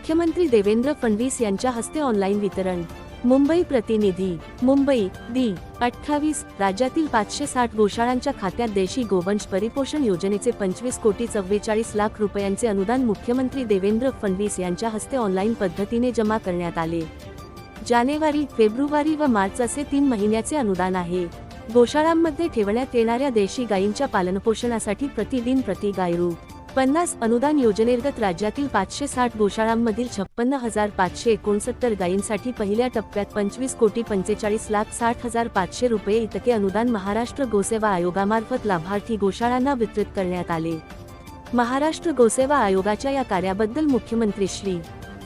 मुख्यमंत्री देवेंद्र फडणवीस यांच्या हस्ते ऑनलाईन वितरण. मुंबई प्रतिनिधी मुंबई दी अठ्ठावीस राज्यातील पाचशे साठ गोशाळांच्या खात्यात देशी गोवंश परिपोषण योजनेचे पंचवीस कोटी चव्वेचाळीस लाख रुपयांचे अनुदान मुख्यमंत्री देवेंद्र फडणवीस यांच्या हस्ते ऑनलाईन पद्धतीने जमा करण्यात आले. जानेवारी फेब्रुवारी व मार्च असे तीन महिन्याचे अनुदान आहे. गोशाळांमध्ये ठेवण्यात येणाऱ्या देशी गायींच्या पालनपोषणासाठी प्रतिदिन प्रति गायरू पन्नास अनुदान योजनेर्गत राज्यातील पाचशे साठ गोशाळांमधील छप्पन्न हजार पाचशे एकोणसत्तर गायींसाठी पहिल्या टप्प्यात पंचवीस कोटी पंचेचाळीस लाख साठ हजार पाचशे रुपये इतके अनुदान महाराष्ट्र गोसेवा आयोगामार्फत लाभार्थी गोशाळांना वितरित करण्यात आले. महाराष्ट्र गोसेवा आयोगाच्या या कार्याबद्दल मुख्यमंत्री श्री.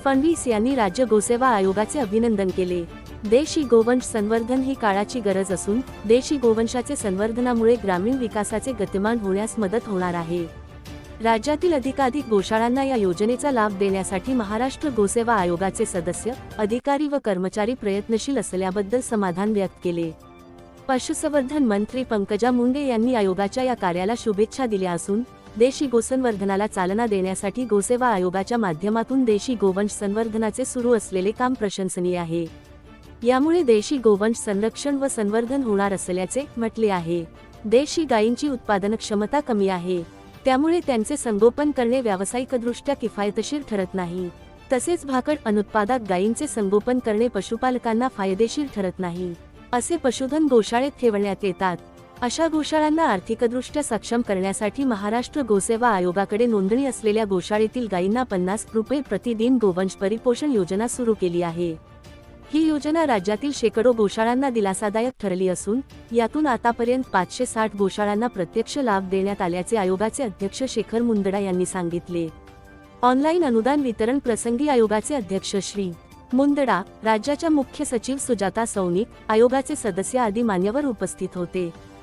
फडणवीस यांनी राज्य गोसेवा आयोगाचे अभिनंदन केले. देशी गोवंश संवर्धन ही काळाची गरज असून देशी गोवंशाचे संवर्धनामुळे ग्रामीण विकासाचे गतिमान होण्यास मदत होणार आहे. राज्यातील अधिकाधिक गोशाळांना या योजनेचा लाभ देण्यासाठी महाराष्ट्र गोसेवा आयोगाचे सदस्य अधिकारी व कर्मचारी प्रयत्नशील असल्याबद्दल समाधान व्यक्त केले. पशुसंवर्धन मंत्री पंकजा मुंडे यांनी आयोगाच्या या कार्याला शुभेच्छा दिल्या असून देशी गोसंवर्धनाला चालना देण्यासाठी गोसेवा आयोगाच्या माध्यमातून देशी गोवंश संवर्धनाचे सुरू असलेले काम प्रशंसनीय आहे. यामुळे देशी गोवंश संरक्षण व संवर्धन होणार असल्याचे म्हटले आहे. देशी गायींची उत्पादन क्षमता कमी आहे. त्यामुळे त्यांचे संगोपन करणे व्यावसायिकदृष्ट्या किफायतशीर ठरत नाही. तसेच भाकड अनुत्पादक गायींचे संगोपन करणे पशुपालकांना फायदेशीर ठरत नाही. असे पशुधन गोशाळेत ठेवण्यात येतात. अशा गोशाळांना आर्थिकदृष्ट्या सक्षम करण्यासाठी महाराष्ट्र गोसेवा आयोगाकडे नोंदणी असलेल्या गोशाळेतील गायींना पन्नास रुपये प्रतिदिन गोवंश परिपोषण योजना सुरू केली आहे. ही योजना राज्यातील शेकडो गोशाळांना दिलासादायक ठरली असून यातून आतापर्यंत पाचशे साठ गोशाळांना प्रत्यक्ष लाभ देण्यात आल्याचे आयोगाचे अध्यक्ष शेखर मुंदडा यांनी सांगितले. ऑनलाईन अनुदान वितरण प्रसंगी आयोगाचे अध्यक्ष श्री. मुंदडा राज्याच्या मुख्य सचिव सुजाता सौनिक आयोगाचे सदस्य आदी मान्यवर उपस्थित होते.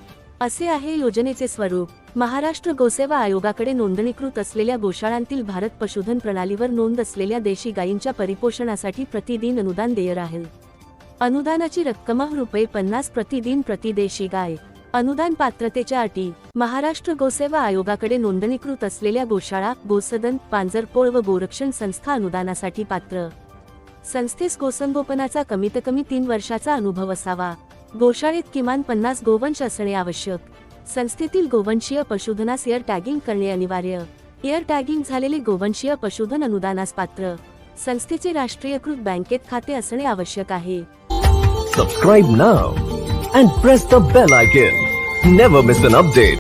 असे आहे योजनेचे स्वरूप. महाराष्ट्र गोसेवा आयोगाकडे नोंदणीकृत असलेल्या गोशाळांतील भारत पशुधन प्रणालीवर नोंद असलेल्या देशी गायींच्या परिपोषणासाठी प्रतिदिन अनुदान देय राहील. अनुदानाची रक्कम रुपये पन्नास प्रतिदिन प्रति देशी गाय. अनुदान पात्रतेच्या अटी. महाराष्ट्र गोसेवा आयोगाकडे नोंदणीकृत असलेल्या गोशाळा गोसदन पांजरपोळ व गोरक्षण संस्था अनुदानासाठी पात्र. संस्थेस गोसंगोपनाचा कमीत कमी तीन वर्षाचा अनुभव असावा. गोशाळेत किमान पन्नास गोवंश असणे आवश्यक. संस्थेतील गोवंशीय पशुधनास एअर टॅगिंग करणे अनिवार्य. एअर टॅगिंग झालेले गोवंशीय पशुधन अनुदानास पात्र. संस्थेचे राष्ट्रीयकृत बँकेत खाते असणे आवश्यक आहे. Subscribe now and press the bell icon never miss an update